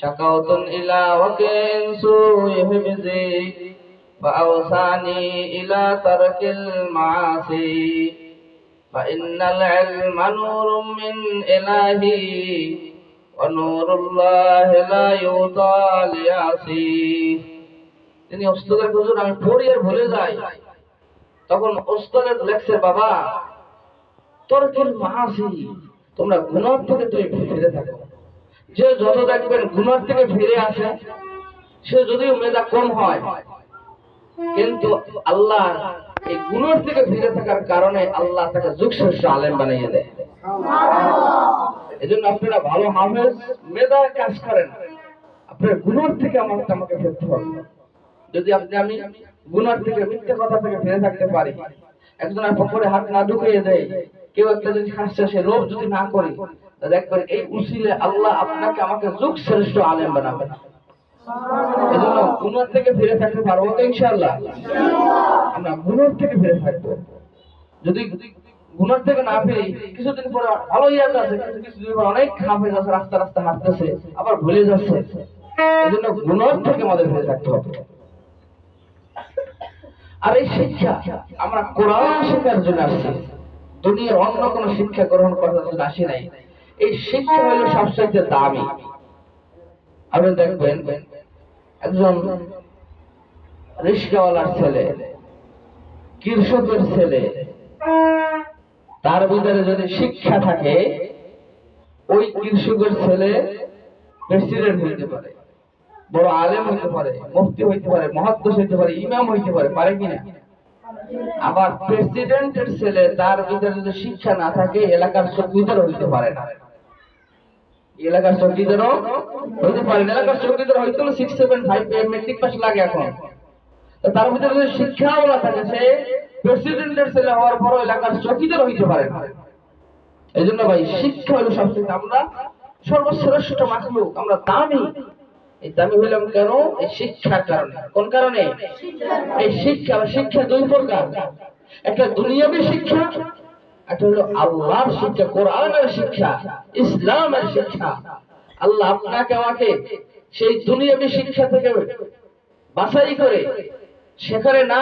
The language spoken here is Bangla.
شكوت إلى وكين سوء حفظي فأوصاني إلى ترك المعاصي فإن العلم نور من إلهي ونور الله لا يوضى ليعصي তিনি ওস্তাদের হুজুর আমি পড়ি আর ভুলে যাই তখন ওস্তাদের লেখছে বাবা তর্কের মাহাসি তোমরা গুণার থেকে তুমি ফিরে থাকো যে যত দেখবেন গুণার থেকে ফিরে আসে, সে যদিও মেধা কম হয়, কিন্তু আল্লাহ এই গুণের থেকে ফিরে থাকার কারণে আল্লাহ তাকে যুগশ্রেষ্ঠ আলেম বানিয়ে দেয়। এই জন্য আপনারা ভালো হাফেজ মেধায় কাজ করেন। আপনার গুণর থেকে আমাকে আমাকে ফিরতে হবে। যদি আপনি, আমি গুণর থেকে মিথ্যে কথা থেকে ফিরে থাকতে পারি একজনের পকরে হাত না ঢুকিয়ে দেয় কেউ একটা যদি হাসছে সে লোভ যদি না করে দেখবেন এই উসিলে আল্লাহ আপনাকে আমাকে যুগ শ্রেষ্ঠ আলেম বানাবে। এজন্য গুনার থেকে ফিরে থাকতে পারব তো ইনশাআল্লাহ। আমরা গুনার থেকে ফিরে থাকব। যদি গুনার থেকে না রাস্তা রাস্তা আবার ভুলে যাচ্ছে। গুনার থেকে আমাদের ফিরে থাকতে হবে। আর এই শিক্ষা, আমরা কোরআন শেখার জন্য আসছি। দুনিয়ার অন্য কোনো শিক্ষা গ্রহণ করার জন্য আসি নাই। এই শিক্ষা হলো সবচেয়ে দামি। আপনি দেখবেন, একজন রিস্কাওয়ালার ছেলে, কৃষকের ছেলে, তার ভিতরে যদি শিক্ষা থাকে, ওই কৃষকের ছেলে প্রেসিডেন্ট হইতে পারে, বড় আলেম হইতে পারে, মুফতি হইতে পারে, মহাদ্দেশ হইতে পারে, ইমাম হইতে পারে পারে কিনা? আবার প্রেসিডেন্টের ছেলে, তার ভিতরে যদি শিক্ষা না থাকে, এলাকার চৌকিদার হইতে পারে না। এলাকার চৌকিদারও হইতে পারে না। এলাকার চৌকিদার হইতে six seven five metric pass লাগে এখন। তার ভিতরে যদি শিক্ষাও না থাকে, সে প্রেসিডেন্টের ছেলে হওয়ার পরও এলাকার চৌকিদার হইতে পারে না। এই জন্য ভাই, শিক্ষা হলো সবচেয়ে আমরা সর্বশ্রেষ্ঠ মাখলুক, আমরা দামি। এই দামি হইলাম কেন? এই শিক্ষার কারণে। কোন কারণে? এই শিক্ষা শিক্ষা দুই প্রকার। একটা দুনিয়াবি শিক্ষা, একটা হলো আল্লাহর শিক্ষা, কোরআনের শিক্ষা, ইসলামের শিক্ষা। আল্লাহ আপনাকে, আমাকে সেই দুনিয়াবি শিক্ষা থেকে বাছাই করে, সেখানে না